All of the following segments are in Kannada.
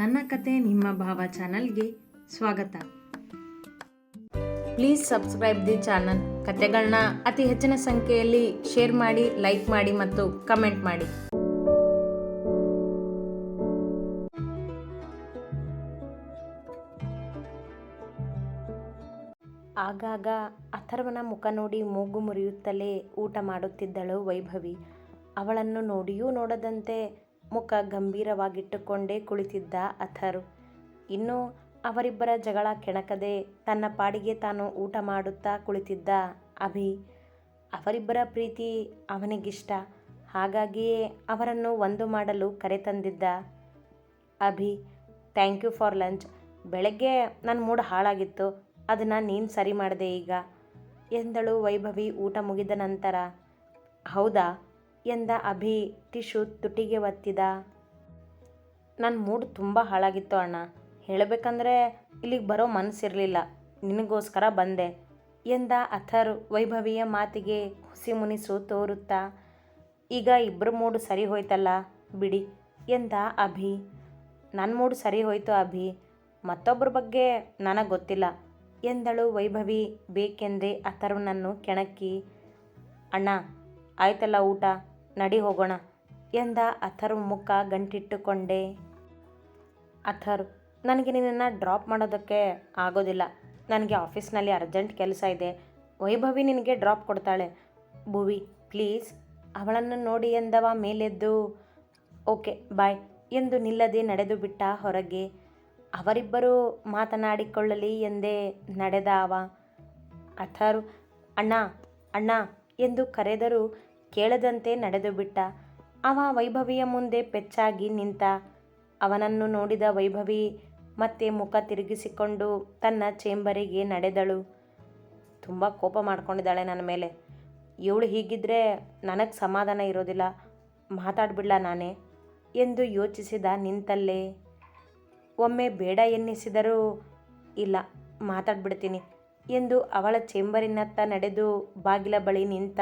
ನನ್ನ ಕತೆ ನಿಮ್ಮ ಭಾವ ಚಾನಲ್ಗೆ ಸ್ವಾಗತ. Please subscribe the channel. ಕತೆಗಳನ್ನ ಅತಿ ಹೆಚ್ಚಿನ ಸಂಖ್ಯೆಯಲ್ಲಿ ಶೇರ್ ಮಾಡಿ, ಲೈಕ್ ಮಾಡಿ ಮತ್ತು ಕಮೆಂಟ್ ಮಾಡಿ. ಆಗಾಗ ಅಥರ್ವನ ಮುಖ ನೋಡಿ ಮೂಗು ಮುರಿಯುತ್ತಲೇ ಊಟ ಮಾಡುತ್ತಿದ್ದಳು ವೈಭವಿ. ಅವಳನ್ನು ನೋಡಿಯೂ ನೋಡದಂತೆ ಮುಖ ಗಂಭೀರವಾಗಿಟ್ಟುಕೊಂಡೇ ಕುಳಿತಿದ್ದ ಅಥರು. ಇನ್ನು ಅವರಿಬ್ಬರ ಜಗಳ ಕೆಣಕದೆ ತನ್ನ ಪಾಡಿಗೆ ತಾನು ಊಟ ಮಾಡುತ್ತಾ ಕುಳಿತಿದ್ದ ಅಭಿ. ಅವರಿಬ್ಬರ ಪ್ರೀತಿ ಅವನಿಗಿಷ್ಟ. ಹಾಗಾಗಿಯೇ ಅವರನ್ನು ಒಂದು ಮಾಡಲು ಕರೆತಂದಿದ್ದ Abhi. Thank you for lunch. ಬೆಳಗ್ಗೆ ನನ್ನ ಮೂಡ್ ಹಾಳಾಗಿತ್ತು. ಅದನ್ನು ನೀನು ಸರಿ ಮಾಡಿದೆ ಈಗ ಎಂದಳು ವೈಭವಿ ಊಟ ಮುಗಿದ ನಂತರ. ಹೌದಾ? ಎಂದ ಅಭಿ, ಟಿಶ್ಯೂ ತುಟಿಗೆ ಒತ್ತಿದ. ನನ್ನ ಮೂಡ್ ತುಂಬ ಹಾಳಾಗಿತ್ತು ಅಣ್ಣ. ಹೇಳಬೇಕಂದ್ರೆ ಇಲ್ಲಿಗೆ ಬರೋ ಮನಸ್ಸಿರಲಿಲ್ಲ ನಿನಗೋಸ್ಕರ ಬಂದೆ ಎಂದ ಅಥರ್ ವೈಭವಿಯ ಮಾತಿಗೆ ಹುಸಿ ಮುನಿಸು ತೋರುತ್ತಾ. ಈಗ ಇಬ್ಬರ ಮೂಡ್ ಸರಿ ಹೋಯ್ತಲ್ಲ ಬಿಡಿ ಎಂದ ಅಭಿ. ನನ್ನ ಮೂಡ್ ಸರಿ ಹೋಯ್ತು ಅಭಿ. ಮತ್ತೊಬ್ಬರ ಬಗ್ಗೆ ನನಗೆ ಗೊತ್ತಿಲ್ಲ ಎಂದಳು ವೈಭವಿ ಬೇಕೆಂದೇ ಅಥರ್ವನನ್ನು ಕೆಣಕಿ. ಅಣ್ಣ, ಆಯ್ತಲ್ಲ ಊಟ? ನಡಿ ಹೋಗೋಣ ಎಂದ ಅಥರ್ವ್ ಮುಖ ಗಂಟಿಟ್ಟುಕೊಂಡೆ. ಅಥರ್, ನನಗೆ ನಿನ್ನನ್ನು ಡ್ರಾಪ್ ಮಾಡೋದಕ್ಕೆ ಆಗೋದಿಲ್ಲ. ನನಗೆ ಆಫೀಸ್ನಲ್ಲಿ ಅರ್ಜೆಂಟ್ ಕೆಲಸ ಇದೆ. ವೈಭವಿ ನಿನಗೆ ಡ್ರಾಪ್ ಕೊಡ್ತಾಳೆ. ಭುವಿ, ಪ್ಲೀಸ್ ಅವಳನ್ನು ನೋಡಿ ಎಂದವ ಮೇಲೆದ್ದು. ಓಕೆ, ಬಾಯ್ ಎಂದು ನಿಲ್ಲದೆ ನಡೆದು ಬಿಟ್ಟ ಹೊರಗೆ. ಅವರಿಬ್ಬರು ಮಾತನಾಡಿಕೊಳ್ಳಲಿ ಎಂದೇ ನಡೆದ ಅವ. ಅಥರ್, ಅಣ್ಣ ಅಣ್ಣ ಎಂದು ಕರೆದರೂ ಕೇಳದಂತೆ ನಡೆದು ಬಿಟ್ಟ. ಅವ ವೈಭವಿಯ ಮುಂದೆ ಪೆಚ್ಚಾಗಿ ನಿಂತ. ಅವನನ್ನು ನೋಡಿದ ವೈಭವಿ ಮತ್ತೆ ಮುಖ ತಿರುಗಿಸಿಕೊಂಡು ತನ್ನ ಚೇಂಬರಿಗೆ ನಡೆದಳು. ತುಂಬ ಕೋಪ ಮಾಡ್ಕೊಂಡಿದ್ದಾಳೆ ನನ್ನ ಮೇಲೆ. ಇವಳು ಹೀಗಿದ್ದರೆ ನನಗೆ ಸಮಾಧಾನ ಇರೋದಿಲ್ಲ. ಮಾತಾಡ್ಬಿಡ್ಲ ನಾನೇ ಎಂದು ಯೋಚಿಸಿದ ನಿಂತಲ್ಲೇ. ಒಮ್ಮೆ ಬೇಡ ಎನ್ನಿಸಿದರೂ ಇಲ್ಲ, ಮಾತಾಡ್ಬಿಡ್ತೀನಿ ಎಂದು ಅವಳ ಚೇಂಬರಿನತ್ತ ನಡೆದು ಬಾಗಿಲ ಬಳಿ ನಿಂತ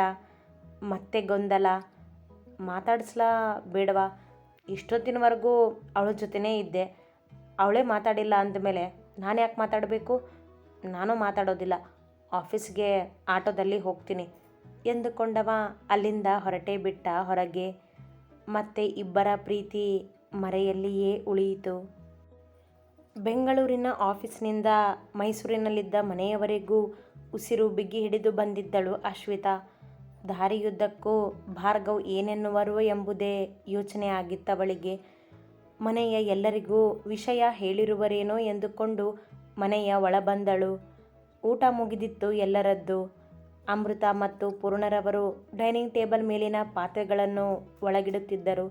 ಮತ್ತೆ ಗೊಂದಲ. ಮಾತಾಡಿಸ್ಲಾ ಬೇಡವಾ? ಇಷ್ಟೊತ್ತಿನವರೆಗೂ ಅವಳ ಜೊತೆನೇ ಇದ್ದೆ. ಅವಳೇ ಮಾತಾಡಿಲ್ಲ ಅಂದಮೇಲೆ ನಾನು ಯಾಕೆ ಮಾತಾಡಬೇಕು? ನಾನು ಮಾತಾಡೋದಿಲ್ಲ. ಆಫೀಸ್ಗೆ ಆಟೋದಲ್ಲಿ ಹೋಗ್ತೀನಿ ಎಂದುಕೊಂಡವ ಅಲ್ಲಿಂದ ಹೊರಟೇ ಬಿಟ್ಟ ಹೊರಗೆ. ಮತ್ತೆ ಇಬ್ಬರ ಪ್ರೀತಿ ಮರೆಯಲ್ಲಿಯೇ ಉಳಿಯಿತು. ಬೆಂಗಳೂರಿನ ಆಫೀಸ್ನಿಂದ ಮೈಸೂರಿನಲ್ಲಿದ್ದ ಮನೆಯವರೆಗೂ ಉಸಿರು ಬಿಗಿ ಹಿಡಿದು ಬಂದಿದ್ದಳು ಅಶ್ವಿತಾ. ದಾರಿಯುದ್ದಕ್ಕೂ ಭಾರ್ಗವ್ ಏನೆನ್ನುವರು ಎಂಬುದೇ ಯೋಚನೆ ಆಗಿತ್ತವಳಿಗೆ. ಮನೆಯ ಎಲ್ಲರಿಗೂ ವಿಷಯ ಹೇಳಿರುವರೇನೋ ಎಂದುಕೊಂಡು ಮನೆಯ ಒಳಬಂದಳು. ಊಟ ಮುಗಿದಿತ್ತು ಎಲ್ಲರದ್ದು. ಅಮೃತ ಮತ್ತು ಪೂರ್ಣರವರು ಡೈನಿಂಗ್ ಟೇಬಲ್ ಮೇಲಿನ ಪಾತ್ರೆಗಳನ್ನು ಒಳಗಿಡುತ್ತಿದ್ದರು.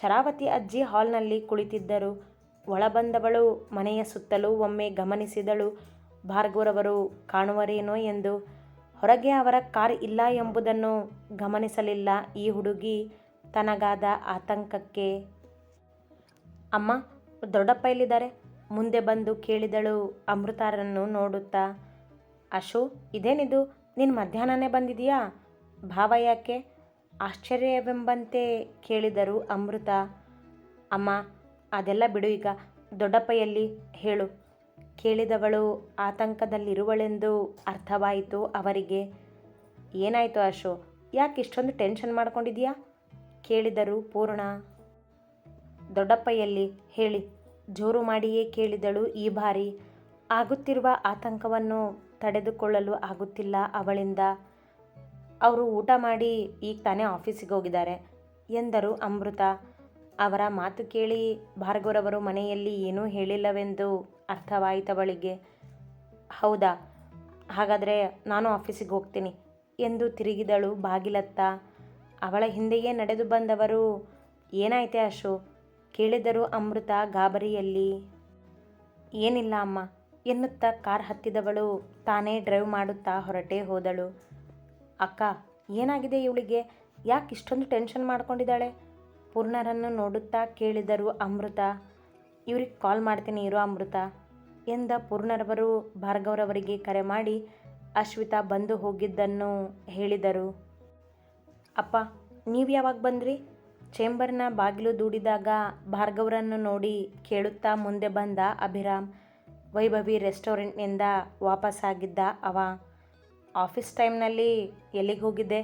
ಶರಾವತಿ ಅಜ್ಜಿ ಹಾಲ್ನಲ್ಲಿ ಕುಳಿತಿದ್ದರು. ಒಳಬಂದವಳು ಮನೆಯ ಸುತ್ತಲೂ ಒಮ್ಮೆ ಗಮನಿಸಿದಳು. ಭಾರ್ಗವರವರು ಕಾಣುವರೇನೋ ಎಂದು ಹೊರಗೆ ಅವರ ಕಾರ್ ಇಲ್ಲ ಎಂಬುದನ್ನು ಗಮನಿಸಲಿಲ್ಲ ಈ ಹುಡುಗಿ ತನಗಾದ ಆತಂಕಕ್ಕೆ. ಅಮ್ಮ ದೊಡ್ಡಪ್ಪ ಎಲ್ಲಿದ್ದಾರೆ ಮುಂದೆ ಬಂದು ಕೇಳಿದಳು ಅಮೃತಾರನ್ನು ನೋಡುತ್ತಾ, ಅಶು, ಇದೇನಿದು? ನೀನು ಮಧ್ಯಾಹ್ನನೇ ಬಂದಿದೆಯಾ ಭಾವ ಯಾಕೆ? ಆಶ್ಚರ್ಯವೆಂಬಂತೆ ಕೇಳಿದರು ಅಮೃತ. ಅಮ್ಮ, ಅದೆಲ್ಲ ಬಿಡು ಈಗ. ದೊಡ್ಡಪ್ಪ ಎಲ್ಲಿ ಹೇಳು. ಕೇಳಿದವಳು ಆತಂಕದಲ್ಲಿರುವಳೆಂದು ಅರ್ಥವಾಯಿತು ಅವರಿಗೆ. ಏನಾಯಿತು ಅಶು ಯಾಕೆ ಇಷ್ಟೊಂದು ಟೆನ್ಷನ್ ಮಾಡ್ಕೊಂಡಿದ್ಯಾ ಕೇಳಿದರು ಪೂರ್ಣ. ದೊಡ್ಡಪ್ಪಯ್ಯಲ್ಲಿ ಎಲ್ಲಿ ಹೇಳಿ, ಜೋರು ಮಾಡಿಯೇ ಕೇಳಿದಳು ಈ ಬಾರಿ. ಆಗುತ್ತಿರುವ ಆತಂಕವನ್ನು ತಡೆದುಕೊಳ್ಳಲು ಆಗುತ್ತಿಲ್ಲ ಅವಳಿಂದ. ಅವರು ಊಟ ಮಾಡಿ ಈಗ ತಾನೇ ಆಫೀಸಿಗೆ ಹೋಗಿದ್ದಾರೆ ಎಂದರು ಅಮೃತ. ಅವರ ಮಾತು ಕೇಳಿ ಭಾರ್ಗವರವರು ಮನೆಯಲ್ಲಿ ಏನೂ ಹೇಳಿಲ್ಲವೆಂದು ಅರ್ಥವಾಯಿತವಳಿಗೆ. ಹೌದಾ? ಹಾಗಾದರೆ ನಾನು ಆಫೀಸಿಗೆ ಹೋಗ್ತೀನಿ. ಎಂದು ತಿರುಗಿದಳು ಬಾಗಿಲತ್ತ. ಅವಳ ಹಿಂದೆಯೇ ನಡೆದು ಬಂದವರು, ಏನಾಯ್ತೆ ಅಶು? ಕೇಳಿದರು ಅಮೃತ ಗಾಬರಿಯಲ್ಲಿ. ಏನಿಲ್ಲ ಅಮ್ಮ, ಎನ್ನುತ್ತಾ ಕಾರ್ ಹತ್ತಿದವಳು. ತಾನೇ ಡ್ರೈವ್ ಮಾಡುತ್ತಾ ಹೊರಟೇ ಹೋದಳು. ಅಕ್ಕ, ಏನಾಗಿದೆ ಇವಳಿಗೆ? ಯಾಕೆ ಇಷ್ಟೊಂದು ಟೆನ್ಷನ್ ಮಾಡ್ಕೊಂಡಿದ್ದಾಳೆ? ಪೂರ್ಣರನ್ನು ನೋಡುತ್ತಾ ಕೇಳಿದರು ಅಮೃತ. ಇವ್ರಿಗೆ ಕಾಲ್ ಮಾಡ್ತೀನಿ, ಇರೋ ಅಮೃತ. ಎಂದ ಪೂರ್ಣರವರು ಭಾರ್ಗವರವರಿಗೆ ಕರೆ ಮಾಡಿ ಅಶ್ವಿತಾ ಬಂದು ಹೋಗಿದ್ದನ್ನು ಹೇಳಿದರು. ಅಪ್ಪ, ನೀವು ಯಾವಾಗ ಬಂದ್ರಿ? ಚೇಂಬರ್ನ ಬಾಗಿಲು ದೂಡಿದಾಗ ಭಾರ್ಗವರನ್ನು ನೋಡಿ ಕೇಳುತ್ತಾ ಮುಂದೆ ಬಂದ ಅಭಿರಾಮ್, ವೈಭವಿ ರೆಸ್ಟೋರೆಂಟ್ನಿಂದ ವಾಪಸ್ಸಾಗಿದ್ದ ಅವ. ಆಫೀಸ್ ಟೈಮ್ನಲ್ಲಿ ಎಲ್ಲಿಗೆ ಹೋಗಿದ್ದೆ?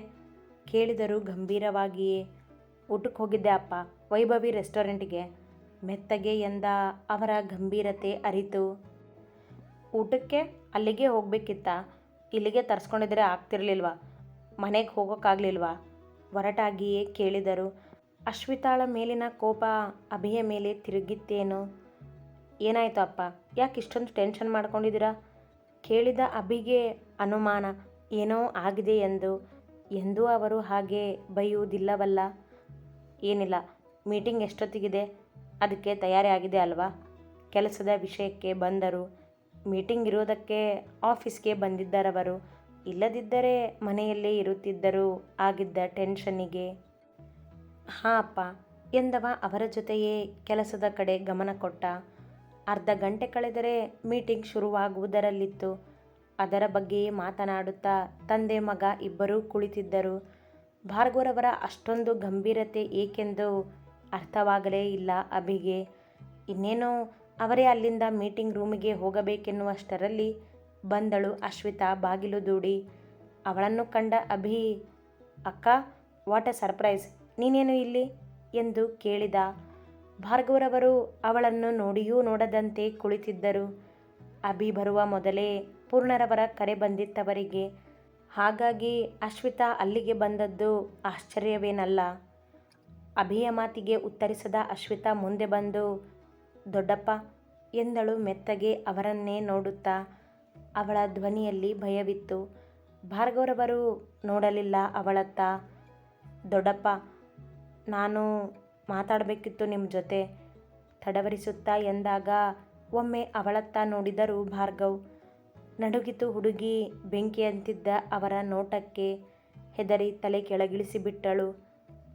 ಕೇಳಿದರು ಗಂಭೀರವಾಗಿಯೇ, ಊಟಕ್ಕೆ ಹೋಗಿದ್ದೆ ಅಪ್ಪ, ವೈಭವಿ ರೆಸ್ಟೋರೆಂಟಿಗೆ. ಮೆತ್ತಗೆ ಎಂದ ಅವರ ಗಂಭೀರತೆ ಅರಿತು. ಊಟಕ್ಕೆ ಅಲ್ಲಿಗೆ ಹೋಗಬೇಕಿತ್ತ? ಇಲ್ಲಿಗೆ ತರಿಸ್ಕೊಂಡಿದ್ರೆ ಆಗ್ತಿರ್ಲಿಲ್ವಾ? ಮನೆಗೆ ಹೋಗೋಕ್ಕಾಗಲಿಲ್ವಾ ಒರಟಾಗಿಯೇ ಕೇಳಿದರು. ಅಶ್ವಿತಾಳ ಮೇಲಿನ ಕೋಪ ಅಭಿಯ ಮೇಲೆ ತಿರುಗಿತ್ತೇನು? ಏನಾಯಿತು ಅಪ್ಪ? ಯಾಕೆ ಇಷ್ಟೊಂದು ಟೆನ್ಷನ್ ಮಾಡ್ಕೊಂಡಿದ್ದೀರಾ? ಕೇಳಿದ ಅಭಿಗೆ ಅನುಮಾನ, ಏನೋ ಆಗಿದೆ ಎಂದು. ಎಂದೂ ಅವರು ಹಾಗೆ ಬೈಯುವುದಿಲ್ಲವಲ್ಲ? ಏನಿಲ್ಲ, ಮೀಟಿಂಗ್ ಎಷ್ಟೊತ್ತಿಗಿದೆ? ಅದಕ್ಕೆ ತಯಾರಿ ಆಗಿದೆ ಅಲ್ವಾ? ಕೆಲಸದ ವಿಷಯಕ್ಕೆ ಬಂದರು. ಮೀಟಿಂಗ್ ಇರೋದಕ್ಕೆ ಆಫೀಸ್ಗೆ ಬಂದಿದ್ದರವರು. ಇಲ್ಲದಿದ್ದರೆ ಮನೆಯಲ್ಲೇ ಇರುತ್ತಿದ್ದರು ಆಗಿದ್ದ ಟೆನ್ಷನ್ನಿಗೆ. ಹಾಂ ಅಪ್ಪ, ಎಂದವ ಅವರ ಜೊತೆಯೇ ಕೆಲಸದ ಕಡೆ ಗಮನ ಕೊಟ್ಟ. ಅರ್ಧ ಗಂಟೆ ಕಳೆದರೆ ಮೀಟಿಂಗ್ ಶುರುವಾಗುವುದರಲ್ಲಿತ್ತು. ಅದರ ಬಗ್ಗೆಯೇ ಮಾತನಾಡುತ್ತಾ ತಂದೆ ಮಗ ಇಬ್ಬರೂ ಕುಳಿತಿದ್ದರು. ಭಾರ್ಗವರವರ ಅಷ್ಟೊಂದು ಗಂಭೀರತೆ ಏಕೆಂದು ಅರ್ಥವಾಗಲೇ ಇಲ್ಲ ಅಭಿಗೆ. ಇನ್ನೇನೋ ಅವರೇ ಅಲ್ಲಿಂದ ಮೀಟಿಂಗ್ ರೂಮಿಗೆ ಹೋಗಬೇಕೆನ್ನುವಷ್ಟರಲ್ಲಿ ಬಂದಳು ಅಶ್ವಿತಾ ಬಾಗಿಲು ದೂಡಿ. ಅವಳನ್ನು ಕಂಡ ಅಭಿ, ಅಕ್ಕ ವಾಟ್ ಅ ಸರ್ಪ್ರೈಸ್ ನೀನೇನು ಇಲ್ಲಿ? ಎಂದು ಕೇಳಿದ. ಭಾರ್ಗವರವರು ಅವಳನ್ನು ನೋಡಿಯೂ ನೋಡದಂತೆ ಕುಳಿತಿದ್ದರು. ಅಭಿ ಬರುವ ಮೊದಲೇ ಪೂರ್ಣರವರ ಕರೆ ಬಂದಿತ್ತವರಿಗೆ. ಹಾಗಾಗಿ ಅಶ್ವಿತಾ ಅಲ್ಲಿಗೆ ಬಂದದ್ದು ಆಶ್ಚರ್ಯವೇನಲ್ಲ. ಅಭಿಯ ಮಾತಿಗೆ ಉತ್ತರಿಸದ ಅಶ್ವಿತಾ ಮುಂದೆ ಬಂದು, ದೊಡ್ಡಪ್ಪ, ಎಂದಳು ಮೆತ್ತಗೆ ಅವರನ್ನೇ ನೋಡುತ್ತಾ? ಅವಳ ಧ್ವನಿಯಲ್ಲಿ ಭಯವಿತ್ತು. ಭಾರ್ಗವರವರು ನೋಡಲಿಲ್ಲ ಅವಳತ್ತ. ದೊಡ್ಡಪ್ಪ, ನಾನು ಮಾತಾಡಬೇಕಿತ್ತು ನಿಮ್ಮ ಜೊತೆ. ತಡವರಿಸುತ್ತಾ ಎಂದಾಗ ಒಮ್ಮೆ ಅವಳತ್ತ ನೋಡಿದರು ಭಾರ್ಗವ್ ನಡುಗಿತು ಹುಡುಗಿ ಬೆಂಕಿಯಂತಿದ್ದ ಅವರ ನೋಟಕ್ಕೆ ಹೆದರಿ ತಲೆ ಕೆಳಗಿಳಿಸಿಬಿಟ್ಟಳು.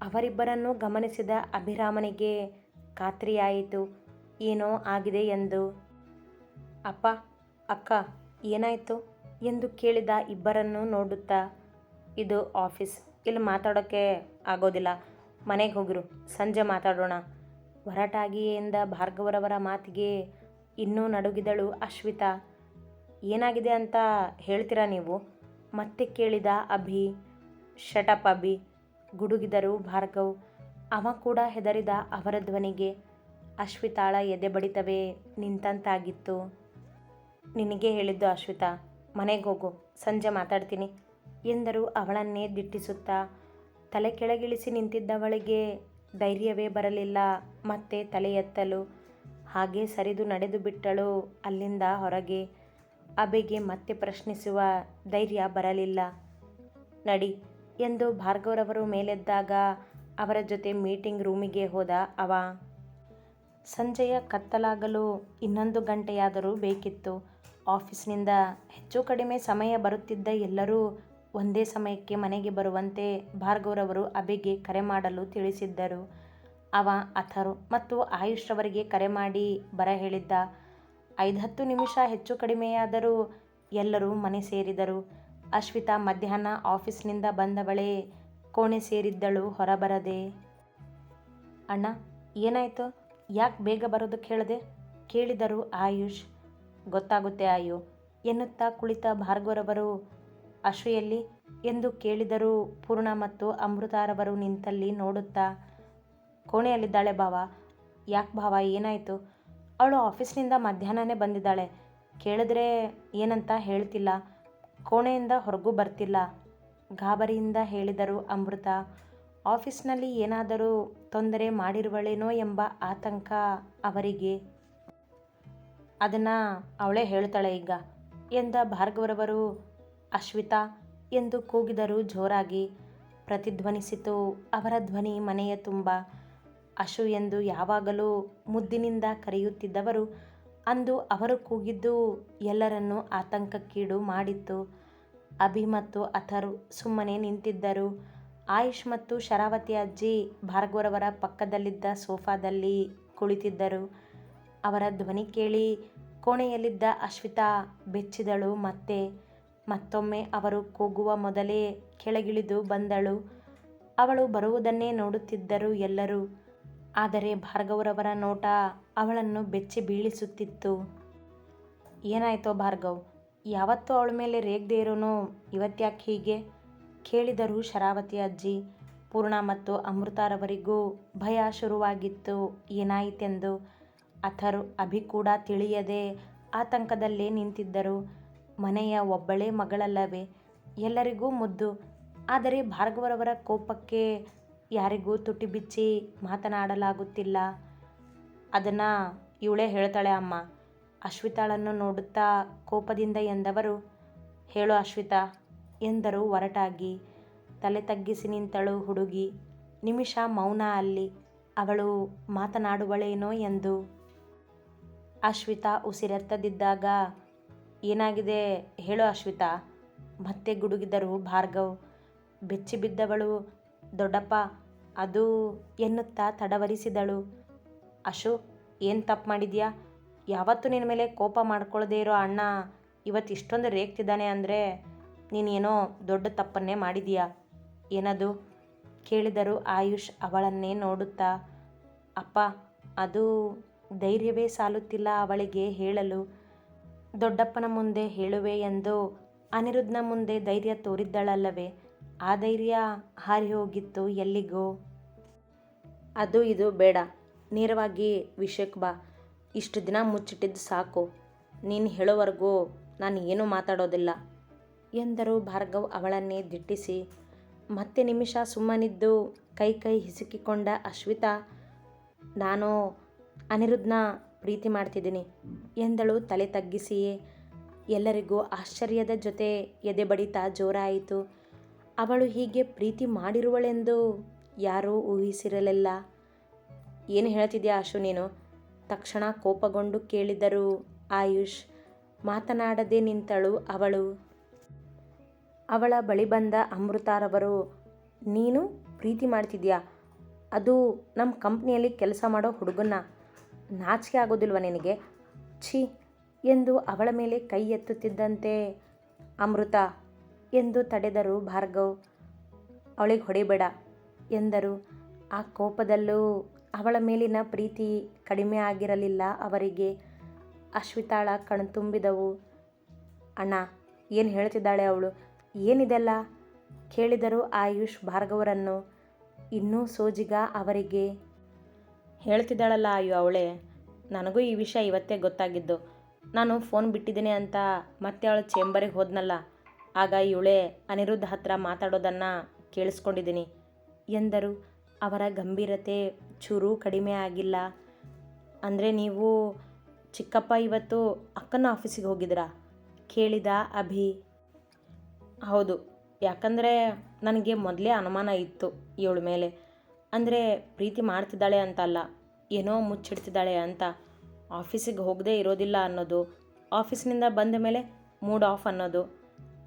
ಅವರಿಬ್ಬರನ್ನು ಗಮನಿಸಿದ ಅಭಿರಾಮನಿಗೆ ಖಾತ್ರಿಯಾಯಿತು. ಏನೋ ಆಗಿದೆ ಎಂದು. ಅಪ್ಪ, ಅಕ್ಕ, ಏನಾಯಿತು ಎಂದು ಕೇಳಿದ ಇಬ್ಬರನ್ನು ನೋಡುತ್ತಾ, ಇದು ಆಫೀಸ್, ಇಲ್ಲಿ ಮಾತಾಡೋಕ್ಕೆ ಆಗೋದಿಲ್ಲ. ಮನೆಗೆ ಹೋಗಿರು, ಸಂಜೆ ಮಾತಾಡೋಣ. ಹೊರಟಾಗಿಯೇ ಎಂದ ಭಾರ್ಗವರವರ ಮಾತಿಗೆ ಇನ್ನೂ ನಡುಗಿದಳು ಅಶ್ವಿತಾ. ಏನಾಗಿದೆ ಅಂತ ಹೇಳ್ತೀರಾ ನೀವು? ಮತ್ತೆ ಕೇಳಿದ ಅಭಿ ಶಟಪ್ ಅಭಿ. ಗುಡುಗಿದರು ಭಾರ್ಗವ್, ಅವ ಕೂಡ ಹೆದರಿದ ಅವರ ಧ್ವನಿಗೆ, ಅಶ್ವಿತಾಳ, ಎದೆ ಬಡಿತವೇ, ನಿಂತಂತಾಗಿತ್ತು. ನಿನಗೆ ಹೇಳಿದ್ದು ಅಶ್ವಿತಾ, ಮನೆಗೆ ಹೋಗು, ಸಂಜೆ ಮಾತಾಡ್ತೀನಿ. ಎಂದರು ಅವಳನ್ನೇ ದಿಟ್ಟಿಸುತ್ತಾ. ತಲೆ ಕೆಳಗಿಳಿಸಿ ನಿಂತಿದ್ದವಳಿಗೆ ಧೈರ್ಯವೇ ಬರಲಿಲ್ಲ, ಮತ್ತೆ ತಲೆ ಎತ್ತಲು. ಹಾಗೆ ಸರಿದು ನಡೆದು ಬಿಟ್ಟಳು ಅಲ್ಲಿಂದ ಹೊರಗೆ. ಅಬೆಗೆ ಮತ್ತೆ ಪ್ರಶ್ನಿಸುವ ಧೈರ್ಯ ಬರಲಿಲ್ಲ. ನಡಿ ಎಂದು ಭಾರ್ಗವರವರು ಮೇಲೆದ್ದಾಗ ಅವರ ಜೊತೆ ಮೀಟಿಂಗ್ ರೂಮಿಗೆ ಹೋದ ಅವ. ಸಂಜೆಯ ಕತ್ತಲಾಗಲು ಇನ್ನೊಂದು ಗಂಟೆಯಾದರೂ ಬೇಕಿತ್ತು. ಆಫೀಸ್ನಿಂದ ಹೆಚ್ಚು ಕಡಿಮೆ ಸಮಯ ಬರುತ್ತಿದ್ದ ಎಲ್ಲರೂ ಒಂದೇ ಸಮಯಕ್ಕೆ ಮನೆಗೆ ಬರುವಂತೆ ಭಾರ್ಗವರವರು ಅಬೆಗೆ ಕರೆ ಮಾಡಲು ತಿಳಿಸಿದ್ದರು. ಅವ ಅಥರು ಮತ್ತು ಆಯುಷ್ ರವರಿಗೆ ಕರೆ ಮಾಡಿ ಬರ ಹೇಳಿದ್ದ. ಐದು ಹತ್ತು ನಿಮಿಷ ಹೆಚ್ಚು ಕಡಿಮೆಯಾದರೂ ಎಲ್ಲರೂ ಮನೆ ಸೇರಿದರು. ಅಶ್ವಿತಾ ಮಧ್ಯಾಹ್ನ ಆಫೀಸ್ನಿಂದ ಬಂದವಳೇ ಕೋಣೆ ಸೇರಿದ್ದಳು ಹೊರಬರದೆ. ಅಣ್ಣ, ಏನಾಯಿತು? ಯಾಕೆ ಬೇಗ ಬರೋದಕ್ಕೆ ಹೇಳಿದೆ ಕೇಳಿದರು ಆಯುಷ್. ಗೊತ್ತಾಗುತ್ತೆ ಆಯು, ಎನ್ನುತ್ತಾ ಕುಳಿತ ಭಾರ್ಗವರವರು ಅಶ್ವಿಯಲ್ಲಿ ಎಂದು ಕೇಳಿದರು ಪೂರ್ಣ ಮತ್ತು ಅಮೃತಾರವರು ನಿಂತಲ್ಲಿ ನೋಡುತ್ತಾ, ಕೋಣೆಯಲ್ಲಿದ್ದಾಳೆ ಭಾವ. ಯಾಕೆ ಭಾವ, ಏನಾಯಿತು? ಅವಳು ಆಫೀಸ್ನಿಂದ ಮಧ್ಯಾಹ್ನನೇ ಬಂದಿದ್ದಾಳೆ. ಕೇಳಿದ್ರೆ ಏನಂತ ಹೇಳ್ತಿಲ್ಲ. ಕೋಣೆಯಿಂದ ಹೊರಗೂ ಬರ್ತಿಲ್ಲ. ಗಾಬರಿಯಿಂದ ಹೇಳಿದರು ಅಮೃತ. ಆಫೀಸ್ನಲ್ಲಿ ಏನಾದರೂ ತೊಂದರೆ ಮಾಡಿರುವಳೇನೋ ಎಂಬ ಆತಂಕ ಅವರಿಗೆ. ಅದನ್ನು ಅವಳೇ ಹೇಳ್ತಾಳೆ ಈಗ, ಎಂದ ಭಾರ್ಗವರವರು. ಅಶ್ವಿತಾ ಎಂದು ಕೂಗಿದರು ಜೋರಾಗಿ. ಪ್ರತಿಧ್ವನಿಸಿತು ಅವರ ಧ್ವನಿ ಮನೆಯ ತುಂಬ. ಅಶು ಎಂದು ಯಾವಾಗಲೂ ಮುದ್ದಿನಿಂದ ಕರೆಯುತ್ತಿದ್ದವರು ಅಂದು ಅವರು ಕೂಗಿದ್ದು ಎಲ್ಲರನ್ನು ಆತಂಕಕ್ಕೀಡು ಮಾಡಿತ್ತು. ಅಭಿ ಮತ್ತು ಅಥರ್ ಸುಮ್ಮನೆ ನಿಂತಿದ್ದರು. ಆಯುಷ್ ಮತ್ತು ಶರಾವತಿ ಅಜ್ಜಿ ಭಾರ್ಗವರವರ ಪಕ್ಕದಲ್ಲಿದ್ದ ಸೋಫಾದಲ್ಲಿ ಕುಳಿತಿದ್ದರು. ಅವರ ಧ್ವನಿ ಕೇಳಿ ಕೋಣೆಯಲ್ಲಿದ್ದ ಅಶ್ವಿತಾ ಬೆಚ್ಚಿದಳು ಮತ್ತೆ ಮತ್ತೊಮ್ಮೆ ಅವರು ಕೂಗುವ ಮೊದಲೇ ಕೆಳಗಿಳಿದು ಬಂದಳು. ಅವಳು ಬರುವುದನ್ನೇ ನೋಡುತ್ತಿದ್ದರು ಎಲ್ಲರೂ. ಆದರೆ ಭಾರ್ಗವರವರ ನೋಟ ಅವಳನ್ನು ಬೆಚ್ಚಿ ಬೀಳಿಸುತ್ತಿತ್ತು. ಏನಾಯ್ತೋ ಭಾರ್ಗವ್, ಯಾವತ್ತೂ ಅವಳ ಮೇಲೆ ರೇಗದೇ ಇರೋನು, ಇವತ್ತ್ಯಾಕೆ ಹೀಗೆ? ಕೇಳಿದರು ಶರಾವತಿ ಅಜ್ಜಿ, ಪೂರ್ಣ ಮತ್ತು ಅಮೃತಾರವರಿಗೂ ಭಯ ಶುರುವಾಗಿತ್ತು. ಏನಾಯಿತೆಂದು? ಅಥರ್ ಅಭಿ ಕೂಡ ತಿಳಿಯದೆ ಆತಂಕದಲ್ಲೇ ನಿಂತಿದ್ದರು. ಮನೆಯ ಒಬ್ಬಳೇ ಮಗಳಲ್ಲವೇ? ಎಲ್ಲರಿಗೂ ಮುದ್ದು. ಆದರೆ ಭಾರ್ಗವರವರ ಕೋಪಕ್ಕೆ ಯಾರಿಗೂ ತುಟಿ ಬಿಚ್ಚಿ ಮಾತನಾಡಲಾಗುತ್ತಿಲ್ಲ. ಅದನ್ನು ಇವಳೇ ಹೇಳ್ತಾಳೆ, ಅಮ್ಮ, ಅಶ್ವಿತಾಳನ್ನು ನೋಡುತ್ತಾ ಕೋಪದಿಂದ ಎಂದವರು, ಹೇಳು ಅಶ್ವಿತಾ, ಎಂದರು ಒರಟಾಗಿ. ತಲೆ ತಗ್ಗಿಸಿ ನಿಂತಳು ಹುಡುಗಿ. ನಿಮಿಷ ಮೌನ ಅಲ್ಲಿ, ಅವಳು ಮಾತನಾಡುವಳೇನೋ ಎಂದು. ಅಶ್ವಿತಾ ಉಸಿರೆತ್ತದಿದ್ದಾಗ, ಏನಾಗಿದೆ, ಹೇಳು ಅಶ್ವಿತಾ, ಮತ್ತೆ ಗುಡುಗಿದರು ಭಾರ್ಗವ್. ಬೆಚ್ಚಿ ಬಿದ್ದವಳು ದೊಡ್ಡಪ್ಪ ಅದು ಎನ್ನುತ್ತಾ ತಡವರಿಸಿದಳು. ಅಶು, ಏನು ತಪ್ಪು ಮಾಡಿದ್ಯಾ? ಯಾವತ್ತೂ ನಿನ್ನ ಮೇಲೆ ಕೋಪ ಮಾಡ್ಕೊಳ್ಳದೇ ಇರೋ ಅಣ್ಣ ಇವತ್ತು ಇಷ್ಟೊಂದು ರೇಗ್ತಿದ್ದಾನೆ ಅಂದರೆ ನೀನೇನೋ ದೊಡ್ಡ ತಪ್ಪನ್ನೇ ಮಾಡಿದೀಯಾ? ಏನದು? ಕೇಳಿದರು ಆಯುಷ್ ಅವಳನ್ನೇ ನೋಡುತ್ತಾ, ಅಪ್ಪ, ಅದು ಧೈರ್ಯವೇ ಸಾಲುತ್ತಿಲ್ಲ ಅವಳಿಗೆ ಹೇಳಲು. ದೊಡ್ಡಪ್ಪನ ಮುಂದೆ ಹೇಳುವೆ ಎಂದು ಅನಿರುದ್ಧನ ಮುಂದೆ ಧೈರ್ಯ ತೋರಿದ್ದಳಲ್ಲವೇ? ಆ ಧೈರ್ಯ ಹಾರಿ ಹೋಗಿತ್ತು ಎಲ್ಲಿಗೋ. ಅದು ಇದು ಬೇಡ. ನೇರವಾಗಿ ವಿಷಯಕ್ಕೆ ಬಾ. ಇಷ್ಟು ದಿನ ಮುಚ್ಚಿಟ್ಟಿದ್ದು ಸಾಕು. ನೀನು ಹೇಳೋವರೆಗೂ ನಾನು ಏನೂ ಮಾತಾಡೋದಿಲ್ಲ. ಎಂದರು ಭಾರ್ಗವ್ ಅವಳನ್ನೇ ದಿಟ್ಟಿಸಿ. ಮತ್ತೆ ನಿಮಿಷ ಸುಮ್ಮನಿದ್ದು ಕೈ ಕೈ ಹಿಸುಕಿಕೊಂಡ ಅಶ್ವಿತಾ, ನಾನು ಅನಿರುದ್ಧನ ಪ್ರೀತಿ ಮಾಡ್ತಿದ್ದೀನಿ ಎಂದಳು ತಲೆ ತಗ್ಗಿಸಿಯೇ. ಎಲ್ಲರಿಗೂ ಆಶ್ಚರ್ಯದ ಜೊತೆ ಎದೆ ಬಡಿತ ಜೋರಾಯಿತು. ಅವಳು ಹೀಗೆ ಪ್ರೀತಿ ಮಾಡಿರುವಳೆಂದು ಯಾರೂ ಊಹಿಸಿರಲಿಲ್ಲ. ಏನು ಹೇಳ್ತಿದ್ಯಾ ಆಶು ನೀನು? ತಕ್ಷಣ ಕೋಪಗೊಂಡು ಕೇಳಿದರು ಆಯುಷ್. ಮಾತನಾಡದೆ ನಿಂತಳು ಅವಳು. ಅವಳ ಬಳಿ ಬಂದ ಅಮೃತಾರವರು, ನೀನು ಪ್ರೀತಿ ಮಾಡ್ತಿದ್ಯಾ? ಅದು ನಮ್ಮ ಕಂಪ್ನಿಯಲ್ಲಿ ಕೆಲಸ ಮಾಡೋ ಹುಡುಗನ್ನ. ನಾಚಿಕೆ ಆಗೋದಿಲ್ವ ನಿನಗೆ? ಛೀ ಎಂದು ಅವಳ ಮೇಲೆ ಕೈ ಎತ್ತುತ್ತಿದ್ದಂತೆ ಅಮೃತ ಎಂದು ತಡೆದರು ಭಾರ್ಗವ್. ಅವಳಿಗೆ ಹೊಡಿಬೇಡ ಎಂದರು. ಆ ಕೋಪದಲ್ಲೂ ಅವಳ ಮೇಲಿನ ಪ್ರೀತಿ ಕಡಿಮೆ ಆಗಿರಲಿಲ್ಲ. ಅವರಿಗೆ ಅಶ್ವಿತಾಳ ಕಣ್ತುಂಬಿದವು ಅಣ್ಣ, ಏನು ಹೇಳ್ತಿದ್ದಾಳೆ ಅವಳು? ಏನಿದೆಲ್ಲ? ಕೇಳಿದರು ಆಯುಷ್ ಭಾರ್ಗವರನ್ನು. ಇನ್ನೂ ಸೋಜಿಗ ಅವರಿಗೆ ಹೇಳ್ತಿದ್ದಾಳಲ್ಲ ಅಯ್ಯೋ ಅವಳೇ? ನನಗೂ ಈ ವಿಷಯ ಇವತ್ತೇ ಗೊತ್ತಾಗಿದ್ದು. ನಾನು ಫೋನ್ ಬಿಟ್ಟಿದ್ದೀನಿ ಅಂತ ಮತ್ತೆ ಅವಳ ಚೇಂಬರಿಗೆ ಹೋದ್ನಲ್ಲ. ಆಗ ಇವಳೆ ಅನಿರುದ್ಧ ಹತ್ರ ಮಾತಾಡೋದನ್ನು ಕೇಳಿಸ್ಕೊಂಡಿದ್ದೀನಿ. ಎಂದರು, ಅವರ ಗಂಭೀರತೆ ಚೂರು ಕಡಿಮೆ ಆಗಿಲ್ಲ. ಅಂದರೆ ನೀವು ಚಿಕ್ಕಪ್ಪ ಇವತ್ತು ಅಕ್ಕನ ಆಫೀಸಿಗೆ ಹೋಗಿದ್ರಾ ಕೇಳಿದ ಅಭಿ. ಹೌದು, ಯಾಕಂದರೆ ನನಗೆ ಮೊದಲೇ ಅನುಮಾನ ಇತ್ತು ಇವಳ ಮೇಲೆ. ಅಂದರೆ ಪ್ರೀತಿ ಮಾಡ್ತಿದ್ದಾಳೆ ಅಂತಲ್ಲ, ಏನೋ ಮುಚ್ಚಿಡ್ತಿದ್ದಾಳೆ ಅಂತ. ಆಫೀಸಿಗೆ ಹೋಗದೇ ಇರೋದಿಲ್ಲ ಅನ್ನೋದು, ಆಫೀಸ್ನಿಂದ ಬಂದ ಮೇಲೆ ಮೂಡ್ ಆಫ್ ಅನ್ನೋದು.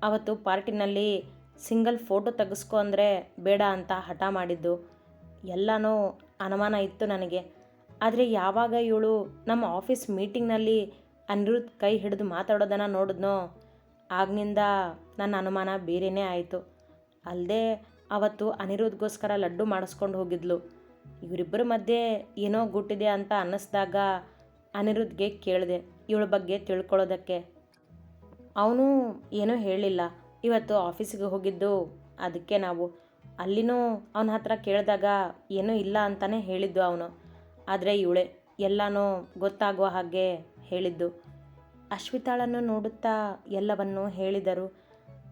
ಅವತ್ತು ಪಾರ್ಟಿನಲ್ಲಿ ಸಿಂಗಲ್ ಫೋಟೋ ತೆಗೆಸ್ಕೊ ಅಂದರೆ ಬೇಡ ಅಂತ ಹಠ ಮಾಡಿದ್ದು. ಎಲ್ಲನೂ ಅನುಮಾನ ಇತ್ತು ನನಗೆ. ಆದರೆ ಯಾವಾಗ ಇವಳು ನಮ್ಮ ಆಫೀಸ್ ಮೀಟಿಂಗ್ನಲ್ಲಿ ಅನಿರುದ್ಧ ಕೈ ಹಿಡಿದು ಮಾತಾಡೋದನ್ನು ನೋಡಿದ್ನೋ, ಆಗ್ನಿಂದ ನನ್ನ ಅನುಮಾನ ಬೇರೆಯೇ ಆಯಿತು. ಅಲ್ಲದೆ ಅವತ್ತು ಅನಿರುದ್ಧಗೋಸ್ಕರ ಲಡ್ಡು ಮಾಡಿಸ್ಕೊಂಡು ಹೋಗಿದ್ಲು. ಇವರಿಬ್ಬರ ಮಧ್ಯೆ ಏನೋ ಗುಟ್ಟಿದೆ ಅಂತ ಅನ್ನಿಸ್ದಾಗ ಅನಿರುದ್ಧಗೆ ಕೇಳಿದೆ. ಇವಳ ಬಗ್ಗೆ ತಿಳ್ಕೊಳ್ಳೋದಕ್ಕೆ. ಅವನು ಏನೂ ಹೇಳಿಲ್ಲ. ಇವತ್ತು ಆಫೀಸಿಗೆ ಹೋಗಿದ್ದು, ಅದಕ್ಕೆ ನಾವು ಅಲ್ಲಿನೂ ಅವನ ಹತ್ರ ಕೇಳಿದಾಗ ಏನೂ ಇಲ್ಲ ಅಂತಲೇ ಹೇಳಿದ್ದು ಅವನು. ಆದರೆ ಇವಳೆ ಎಲ್ಲನೂ ಗೊತ್ತಾಗುವ ಹಾಗೆ ಹೇಳಿದ್ದು. ಅಶ್ವಿತಾಳನ್ನು ನೋಡುತ್ತಾ ಎಲ್ಲವನ್ನೂ ಹೇಳಿದರು.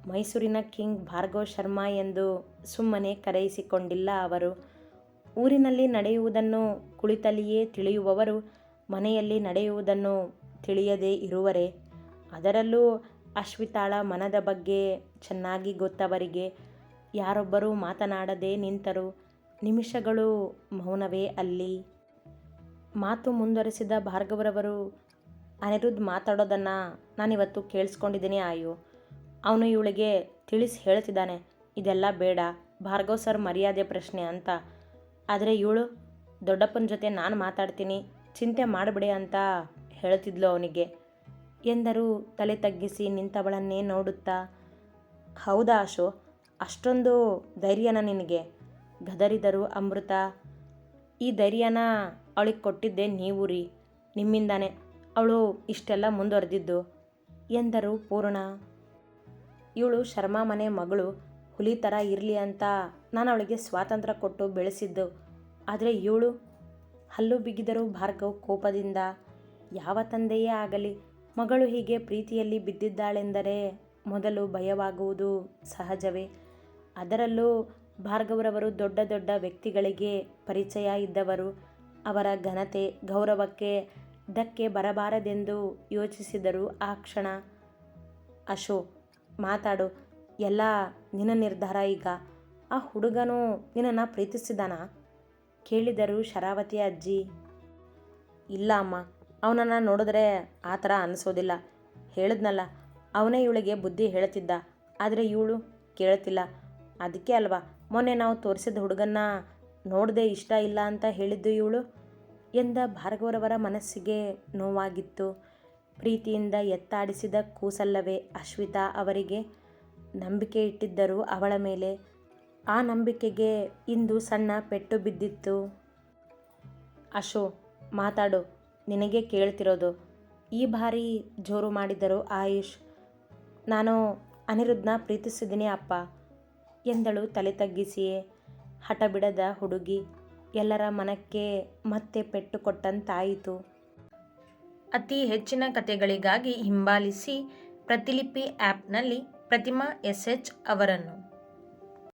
ಮೈಸೂರಿನ ಕಿಂಗ್ ಭಾರ್ಗವ್ ಶರ್ಮಾ ಎಂದು ಸುಮ್ಮನೆ ಕರೆಯಿಸಿಕೊಂಡಿಲ್ಲ ಅವರು. ಊರಿನಲ್ಲಿ ನಡೆಯುವುದನ್ನು ಕುಳಿತಲ್ಲಿಯೇ ತಿಳಿಯುವವರು ಮನೆಯಲ್ಲಿ ನಡೆಯುವುದನ್ನು ತಿಳಿಯದೇ ಇರುವರೆ. ಅದರಲ್ಲೂ ಅಶ್ವಿತಾಳ ಮನದ ಬಗ್ಗೆ ಚೆನ್ನಾಗಿ ಗೊತ್ತವರಿಗೆ. ಯಾರೊಬ್ಬರೂ ಮಾತನಾಡದೆ ನಿಂತರು. ನಿಮಿಷಗಳು ಮೌನವೇ ಅಲ್ಲಿ. ಮಾತು ಮುಂದುವರೆಸಿದ ಭಾರ್ಗವರವರು, ಅನಿರುದ್ಧ ಮಾತಾಡೋದನ್ನು ನಾನಿವತ್ತು ಕೇಳಿಸ್ಕೊಂಡಿದ್ದೀನಿ ಆಯು. ಅವನು ಇವಳಿಗೆ ತಿಳಿಸಿ ಹೇಳ್ತಿದ್ದಾನೆ, ಇದೆಲ್ಲ ಬೇಡ, ಭಾರ್ಗವ್ ಸರ್ ಮರ್ಯಾದೆ ಪ್ರಶ್ನೆ ಅಂತ. ಆದರೆ ಇವಳು, ದೊಡ್ಡಪ್ಪನ ಜೊತೆ ನಾನು ಮಾತಾಡ್ತೀನಿ, ಚಿಂತೆ ಮಾಡಬೇಡಿ ಅಂತ ಹೇಳ್ತಿದ್ಲು ಅವನಿಗೆ. ಎಂದರು ತಲೆ ತಗ್ಗಿಸಿ ನಿಂತವಳನ್ನೇ ನೋಡುತ್ತಾ, ಹೌದಾ ಅಶೋ, ಅಷ್ಟೊಂದು ಧೈರ್ಯನ ನಿನಗೆ ಗದರಿದರು ಅಮೃತ. ಈ ಧೈರ್ಯನ ಅವಳಿಗೆ ಕೊಟ್ಟಿದ್ದೆ ನೀವು ರೀ, ನಿಮ್ಮಿಂದಾನೆ. ಅವಳು ಇಷ್ಟೆಲ್ಲ ಮುಂದುವರೆದಿದ್ದು ಎಂದರು ಪೂರ್ಣ. ಇವಳು ಶರ್ಮಾ ಮನೆ ಮಗಳು, ಹುಲಿ ಥರ ಇರಲಿ ಅಂತ ನಾನು ಅವಳಿಗೆ ಸ್ವಾತಂತ್ರ್ಯ ಕೊಟ್ಟು ಬೆಳೆಸಿದ್ದು. ಆದರೆ ಇವಳು? ಹಲ್ಲು ಬಿಗಿದರು ಭಾರ್ಗವ್ ಕೋಪದಿಂದ. ಯಾವ ತಂದೆಯೇ ಆಗಲಿ ಮಗಳು ಹೀಗೆ ಪ್ರೀತಿಯಲ್ಲಿ ಬಿದ್ದಿದ್ದಾಳೆಂದರೆ ಮೊದಲು ಭಯವಾಗುವುದು ಸಹಜವೇ. ಅದರಲ್ಲೂ ಭಾರ್ಗವರವರು ದೊಡ್ಡ ದೊಡ್ಡ ವ್ಯಕ್ತಿಗಳಿಗೆ ಪರಿಚಯ ಇದ್ದವರು. ಅವರ ಘನತೆ, ಗೌರವಕ್ಕೆ ಧಕ್ಕೆ ಬರಬಾರದೆಂದು ಯೋಚಿಸಿದರು ಆ ಕ್ಷಣ ಅಶೋ ಮಾತಾಡು. ಎಲ್ಲ ನಿನ್ನ ನಿರ್ಧಾರ ಈಗ. ಆ ಹುಡುಗನು ನಿನ್ನನ್ನು ಪ್ರೀತಿಸಿದಾನ? ಕೇಳಿದರು ಶರಾವತಿ ಅಜ್ಜಿ. ಇಲ್ಲ, ಅಮ್ಮ. ಅವನನ್ನು ನೋಡಿದ್ರೆ ಆ ಥರ ಅನಿಸೋದಿಲ್ಲ ಹೇಳಿದ್ನಲ್ಲ, ಅವನೇ ಇವಳಿಗೆ ಬುದ್ಧಿ ಹೇಳ್ತಿದ್ದ. ಆದರೆ ಇವಳು ಕೇಳ್ತಿಲ್ಲ. ಅದಕ್ಕೆ ಅಲ್ವಾ, ಮೊನ್ನೆ ನಾವು ತೋರಿಸಿದ ಹುಡುಗನ್ನ ನೋಡದೆ ಇಷ್ಟ ಇಲ್ಲ ಅಂತ ಹೇಳಿದ್ದು ಇವಳು? ಎಂದ ಭಾರ್ಗವರವರ ಮನಸ್ಸಿಗೆ ನೋವಾಗಿತ್ತು. ಪ್ರೀತಿಯಿಂದ ಎತ್ತಾಡಿಸಿದ ಕೂಸಲ್ಲವೇ ಅಶ್ವಿತಾ ಅವರಿಗೆ ನಂಬಿಕೆ ಇಟ್ಟಿದ್ದರು ಅವಳ ಮೇಲೆ. ಆ ನಂಬಿಕೆಗೆ ಇಂದು ಸಣ್ಣ ಪೆಟ್ಟು ಬಿದ್ದಿತ್ತು. ಅಶೋ, ಮಾತಾಡು. ನಿನಗೆ ಕೇಳ್ತಿರೋದು, ಈ ಬಾರಿ ಜೋರು ಮಾಡಿದರು ಆಯುಷ್, ನಾನು ಅನಿರುದ್ಧನ ಪ್ರೀತಿಸಿದ್ದೀನಿ ಅಪ್ಪ, ಎಂದಳು ತಲೆ ತಗ್ಗಿಸಿಯೇ ಹಠ ಬಿಡದ ಹುಡುಗಿ. ಎಲ್ಲರ ಮನಕ್ಕೆ ಮತ್ತೆ ಪೆಟ್ಟು ಕೊಟ್ಟಂತಾಯಿತು. ಅತಿ ಹೆಚ್ಚಿನ ಕಥೆಗಳಿಗಾಗಿ ಹಿಂಬಾಲಿಸಿ ಪ್ರತಿಲಿಪಿ ಆ್ಯಪ್ನಲ್ಲಿ ಪ್ರತಿಮಾ ಎಸ್ ಎಚ್ ಅವರನ್ನು.